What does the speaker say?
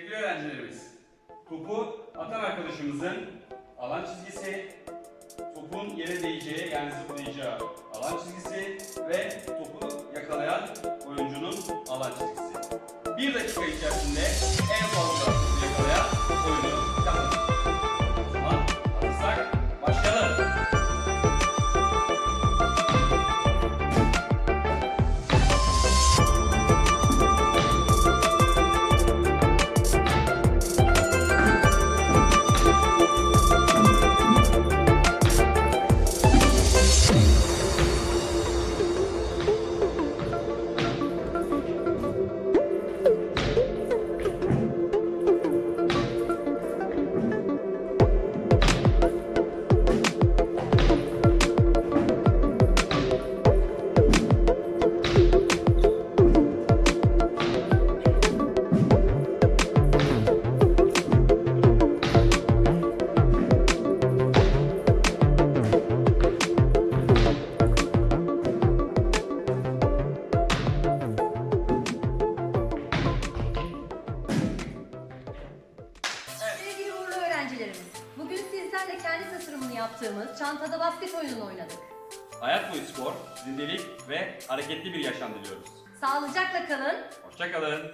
Sevgili öğrencilerimiz, topu atan arkadaşımızın alan çizgisi, topun yere değeceği yani zıplayacağı alan çizgisi ve topu yakalayan oyuncunun alan çizgisi. Bir dakika içerisinde en fazla topu yakalayan oyunu bugün sizlerle kendi tasarımını yaptığımız çantada basket oyununu oynadık. Hayat boyu spor, zindelik ve hareketli bir yaşam diliyoruz. Sağlıcakla kalın, Hoşçakalın.